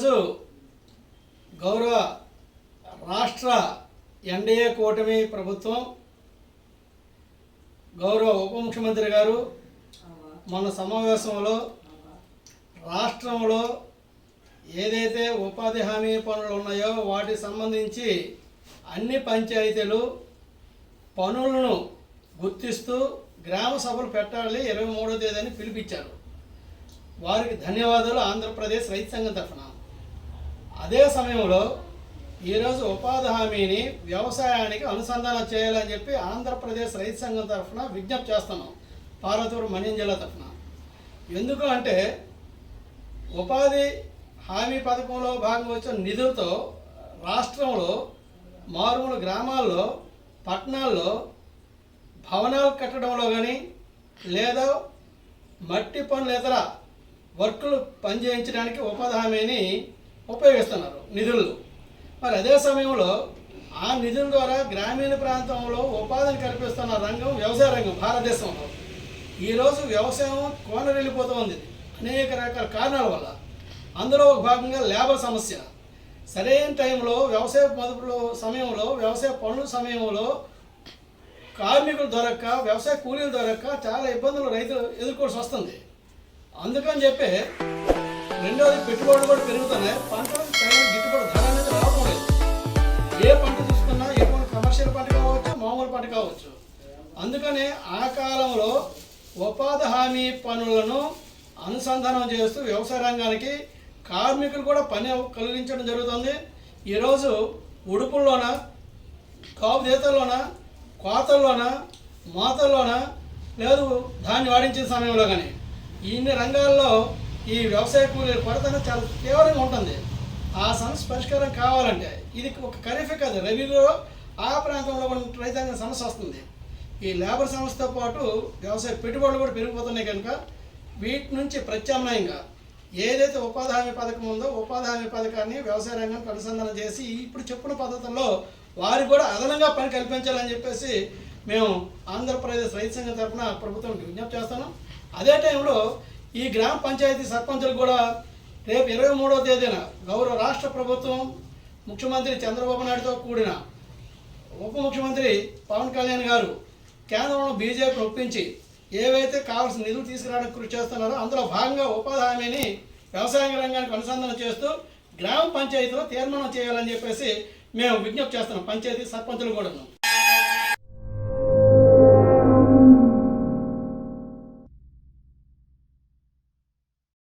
ఈరోజు గౌరవ రాష్ట్ర ఎన్డీఏ కూటమి ప్రభుత్వం గౌరవ ఉప ముఖ్యమంత్రి గారు మన సమావేశంలో రాష్ట్రంలో ఏదైతే ఉపాధి హామీ పనులు ఉన్నాయో వాటికి సంబంధించి అన్ని పంచాయతీలు పనులను గుర్తిస్తూ గ్రామ సభలు పెట్టాలి ఇరవై మూడో తేదీని పిలిపించారు. వారికి ధన్యవాదాలు. ఆంధ్రప్రదేశ్ రైతు సంఘం తరఫున. అదే సమయంలో ఈరోజు ఉపాధి హామీని వ్యవసాయానికి అనుసంధానం చేయాలని చెప్పి ఆంధ్రప్రదేశ్ రైతు సంఘం తరఫున విజ్ఞప్తి చేస్తున్నాం. పార్వతీపురం మన్యం జిల్లా తరఫున. ఎందుకు అంటే ఉపాధి హామీ పథకంలో భాగంగా వచ్చిన నిధులతో రాష్ట్రంలో మారుమూల గ్రామాల్లో పట్టణాల్లో భవనాలు కట్టడంలో కానీ లేదా మట్టి పనులు ఇతర వర్కులు పనిచేయించడానికి ఉపాధి హామీని ఉపయోగిస్తున్నారు నిధులు. మరి అదే సమయంలో ఆ నిధుల ద్వారా గ్రామీణ ప్రాంతంలో ఉపాధిని కల్పిస్తున్న రంగం వ్యవసాయ రంగం భారతదేశంలో. ఈరోజు వ్యవసాయం కోన వెళ్ళిపోతుంది అనేక రకాల కారణాల వల్ల. అందులో ఒక భాగంగా లేబర్ సమస్య. సరైన టైంలో వ్యవసాయ మదుపుల సమయంలో వ్యవసాయ పనుల సమయంలో కార్మికులు దొరక్క వ్యవసాయ కూలీలు దొరక్క చాలా ఇబ్బందులు రైతులు ఎదుర్కోవాల్సి వస్తుంది. అందుకని చెప్పే రెండోది పెట్టుబడులు కూడా పెరుగుతున్నాయి. పంట సరైన ధర అనేది రావడం లేదు. ఏ పంట తీసుకున్నా పంట కమర్షియల్ పంట కావచ్చు మామూలు పంట కావచ్చు. అందుకనే ఆ కాలంలో ఉపాధి హామీ పనులను అనుసంధానం చేస్తూ వ్యవసాయ రంగానికి కార్మికులు కూడా పని కలిగించడం జరుగుతుంది. ఈరోజు ఉడుపుల్లోన కాపు తీతల్లోన కోతల్లోన మాతల్లోన లేదు ధాన్యం వాడించే సమయంలో కానీ ఇన్ని రంగాల్లో ఈ వ్యవసాయ కూలీల కొరత అనేది చాలా తీవ్రంగా ఉంటుంది. ఆ సమస్య పరిష్కారం కావాలంటే ఇది ఒక ఖరీఫే కాదు రబీలో ఆ ప్రాంతంలో ఉన్న రైతాంగ సమస్య వస్తుంది. ఈ లేబర్ సమస్యతో పాటు వ్యవసాయ పెట్టుబడులు కూడా పెరిగిపోతున్నాయి కనుక వీటి నుంచి ప్రత్యామ్నాయంగా ఏదైతే ఉపాధి హామీ పథకం ఉందో ఉపాధి హామీ పథకాన్ని వ్యవసాయ రంగానికి అనుసంధానం చేసి ఇప్పుడు చెప్పిన పద్ధతుల్లో వారికి కూడా అదనంగా పని కల్పించాలని చెప్పేసి మేము ఆంధ్రప్రదేశ్ రైతు సంఘం తరఫున ప్రభుత్వం విజ్ఞప్తి చేస్తున్నాం. అదే టైంలో ఈ గ్రామ పంచాయతీ సర్పంచులు కూడా రేపు ఇరవై మూడవ తేదీన గౌరవ రాష్ట్ర ప్రభుత్వం ముఖ్యమంత్రి చంద్రబాబు నాయుడుతో కూడిన ఉప ముఖ్యమంత్రి పవన్ కళ్యాణ్ గారు కేంద్రంలో బీజేపీని ఒప్పించి ఏవైతే కావాల్సిన నిధులు తీసుకురావడానికి కృషి చేస్తున్నారో అందులో భాగంగా ఉపాధి హామీని వ్యవసాయ రంగానికి అనుసంధానం చేస్తూ గ్రామ పంచాయతీలో తీర్మానం చేయాలని చెప్పేసి మేము విజ్ఞప్తి చేస్తున్నాం. పంచాయతీ సర్పంచులు కూడా.